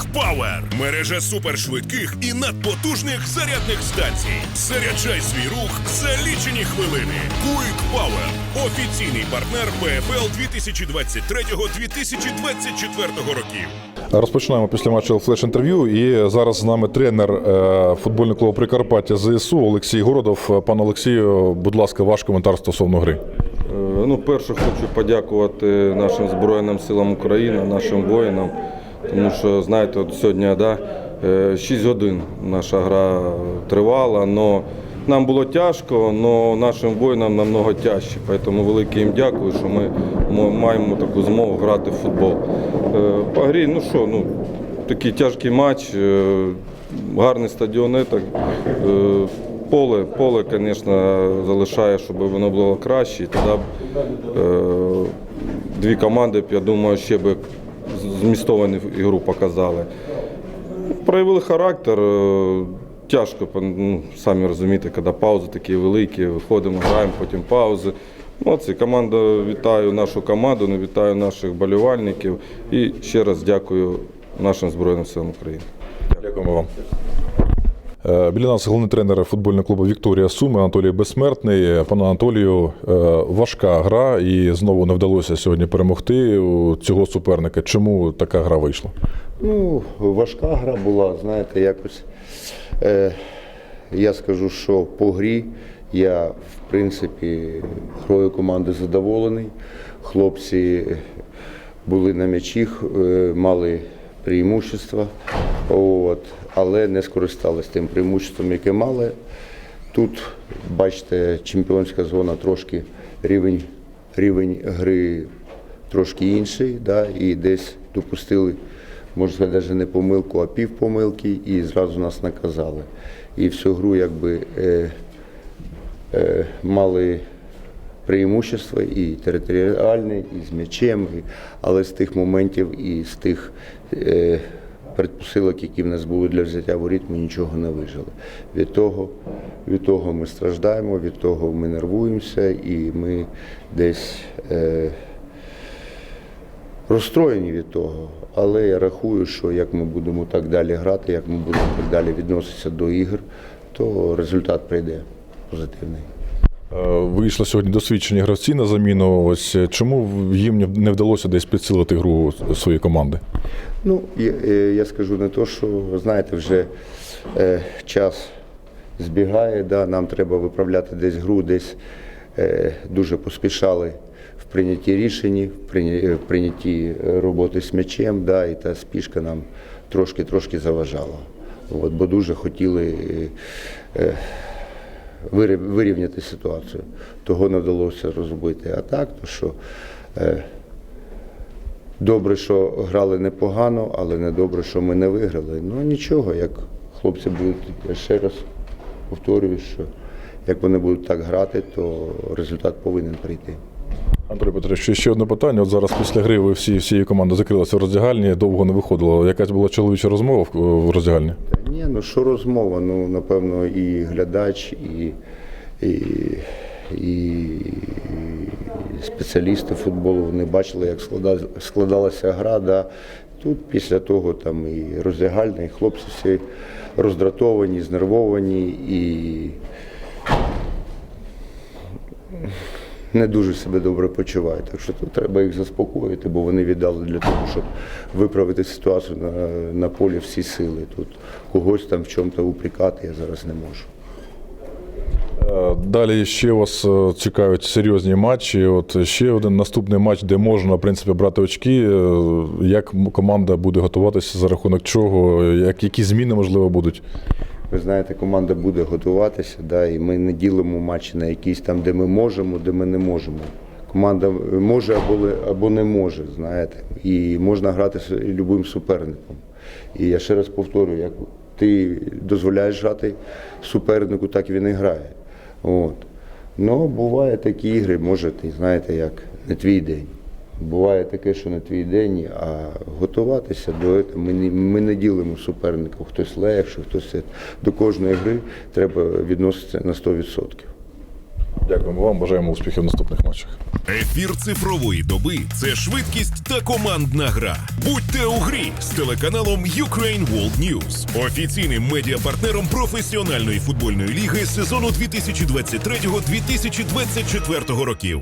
Quick Power – мережа супершвидких і надпотужних зарядних станцій. Заряджай свій рух за лічені хвилини. Quick Power – офіційний партнер ПФЛ 2023-2024 років. Розпочинаємо після матчу флеш-інтерв'ю. І зараз з нами тренер е, футбольного клубу Прикарпаття ЗСУ Олексій Городов. Пане Олексію, будь ласка, ваш коментар стосовно гри. Е, Ну, перше хочу подякувати нашим Збройним силам України, нашим воїнам. Тому що, знаєте, от сьогодні да, 6 годин наша гра тривала, але нам було тяжко, але нашим воїнам намного тяжче. Тому велике їм дякую, що ми мо- маємо таку змогу грати в футбол. Е, По грі, ну що, ну, такий тяжкий матч, е, гарний стадіон. е, Так, е, Поле, поле, звісно, залишає, щоб воно було краще. Тоді б е, дві команди, я думаю, ще б змістовану ігру показали. Проявили характер. е, Тяжко, ну, самі розумієте, коли паузи такі великі, виходимо, граємо, потім паузи. Молодці, команда, вітаю нашу команду, не вітаю наших болівальників і ще раз дякую нашим Збройним силам України. Дякуємо вам. Е, Біля нас головний тренер футбольного клубу Вікторія Суми Анатолій Безсмертний. Пане Анатолію, е, важка гра і знову не вдалося сьогодні перемогти у цього суперника. Чому така гра вийшла? Ну, важка гра була, знаєте, якось. Е, я скажу, що по грі я, в принципі, грою команди задоволений. Хлопці були на м'ячі, мали преимущество, от, але не скористались тим преимуществом, яке мали. Тут, бачите, чемпіонська зона трошки рівень, рівень гри трошки інший, да, і десь допустили, можна сказати, навіть не помилку, а півпомилки, і зразу нас наказали. І всю гру якби е, е, мали преимущество і територіальне, і з м'ячем, але з тих моментів і з тих е, предпосилок, які в нас були для взяття воріт, ми нічого не вижили. Від того, від того ми страждаємо, від того ми нервуємося і ми десь. Е, розстроєні від того, але я рахую, що як ми будемо так далі грати, як ми будемо так далі відноситися до ігор, то результат прийде позитивний. Е, Вийшли сьогодні досвідчені гравці на заміну. Ось е, чому їм не вдалося десь підсилити гру своєї команди? Ну, я, е, я скажу не то, що знаєте, вже е, час збігає, да, нам треба виправляти десь гру, десь е, дуже поспішали в прийнятті рішень, в прийня- прийнятті роботи з м'ячем, да, і та спішка нам трошки-трошки заважала. От, бо дуже хотіли е, е, вирівняти ситуацію. Того не вдалося розробити. А так, то що е, Добре, що грали непогано, але не добре, що ми не виграли. Ну нічого, як хлопці будуть, я ще раз повторюю, що як вони будуть так грати, то результат повинен прийти. Анатолій Петрович, ще одне питання. От зараз після гри ви всі всією командою закрилися в роздягальні, довго не виходило. Якась була чоловіча розмова в роздягальні? Ну що розмова? Ну, напевно, і глядач, і, і, і спеціалісти футболу вони бачили, як складалася гра. Да. Тут після того там і роздягальня, і хлопці всі роздратовані, знервовані і не дуже себе добре почувають. Так що тут треба їх заспокоїти, бо вони віддали для того, щоб виправити ситуацію на, на полі всі сили. Тут когось там в чому-то упрекати я зараз не можу. Е, Далі ще вас чекають серйозні матчі. От ще один наступний матч, де можна в принципі брати очки. Е, Як команда буде готуватися за рахунок чого? Як які зміни можливо будуть? Ви знаєте, команда буде готуватися, да, і ми не ділимо матчі на якісь там, де ми можемо, де ми не можемо. Команда може або, або не може, знаєте. І можна грати з любим суперником. І я ще раз повторюю, як ти дозволяєш грати супернику, так він і грає. От. Ну, буває такі ігри, може, ти знаєте, як не твій день. Буває таке, що не твій день, а готуватися до цього. Ми не, ми не ділимо суперників, хтось легше, хтось. До кожної гри треба відноситися на 100%. Дякуємо вам, бажаємо успіхів в наступних матчах. Ефір цифрової доби це швидкість та командна гра. Будьте у грі з телеканалом Ukraine World News, офіційним медіапартнером професіональної футбольної ліги сезону 2023-2024 років.